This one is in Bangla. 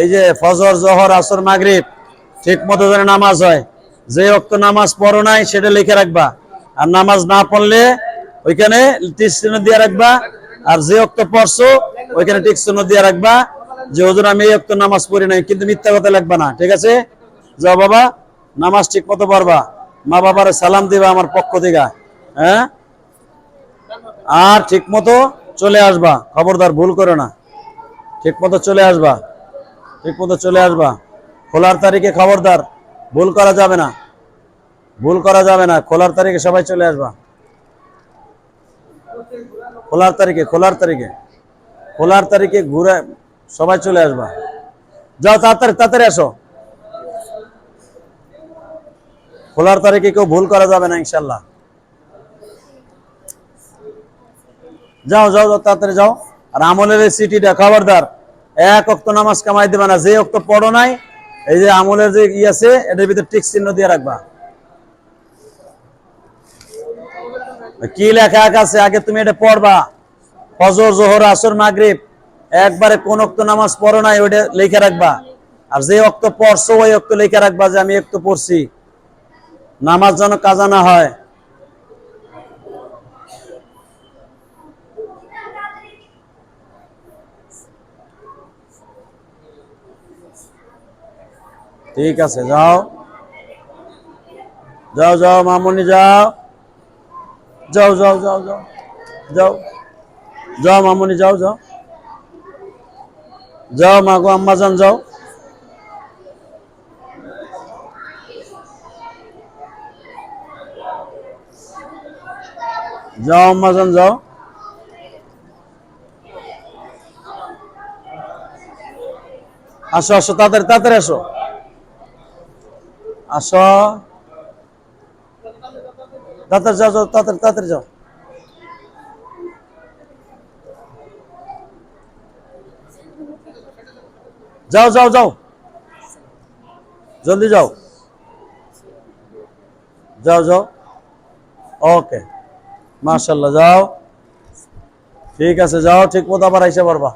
এই যে ফজর, জহর, আসর, মাগরিব, ঠিক মতো যেন নামাজ হয়। যে অক্ত নামাজ পড়ো নাই, সেটা লিখে রাখবা। আর নামাজ না পড়লে ওইখানে টিক দিয়ে রাখবা। আর যে অক্ত পড়ছো, ওইখানে টিক দিয়ে রাখবা যে, হুজুর, আমি এই অক্ত নামাজ পড়ি নাই, কিন্তু মিথ্যা কথা লিখবা না। ঠিক আছে? যাও বাবা, নামাজ ঠিক মতো পড়বা। মা বাবার সালাম দিবা আমার পক্ষ থেকে। হ্যাঁ? আর ঠিক মতো চলে আসবা। খবরদার ভুল করো না। ঠিক মতো চলে আসবা। ঠিক মতো চলে আসবা। খোলার তারিখে খবরদার। ভুল করা যাবে না। ভুল করা যাবে না। খোলার তারিখে সবাই চলে আসবা। খোলার তারিখে খোলার তারিখে। খোলার তারিখে ঘুরে সবাই চলে আসবা। যাও তাড়াতাড়ি তাড়াতাড়ি আসো। খোলার তারিখে কেউ ভুল করা যাবে না ইনশাল্লাহ যাও যাও যাও, তাড়াতাড়ি যাও। আর আমলের সিটিটা খবরদার। এক অক্ত নামাজ কামাই দেবে না, যে অক্ত পড়ো নাই, এই যে আমলের যে ই আছে, এটার ভিতরে টিক চিহ্ন দিয়ে রাখবা। কি লেখা আছে? আগে তুমি এটা পড়বা। ফজর, জোহর, আসর, মাগরিব, একবারে কোন অক্ত নামাজ পড়ো নাই, ওইটা লিখে রাখবা। আর যে অক্ত পড়ছো, ওই অক্ত লিখে রাখবা যে আমি একটু পড়ছি। নামাজ যেন কাজা না হয়। ঠিক আছে যাও যাও যাও মামুনি যাও যাও যাও যাও যাও যাও যাও মামুনি যাও যাও যাও মাগো আম্মা যান যাও যাও আম্মা যান যাও আসো আসো, তাড়াতাড়ি তাড়াতাড়ি আসো। আসো। তাড়াতাড়ি যাও যাও, তাড়াতাড়ি তাড়াতাড়ি যাও। যাও যাও যাও। জলদি যাও। যাও যাও। ওকে মাশাল্লাহ যাও। ঠিক আছে, যাও, ঠিক মতো আবার আইসা পারবা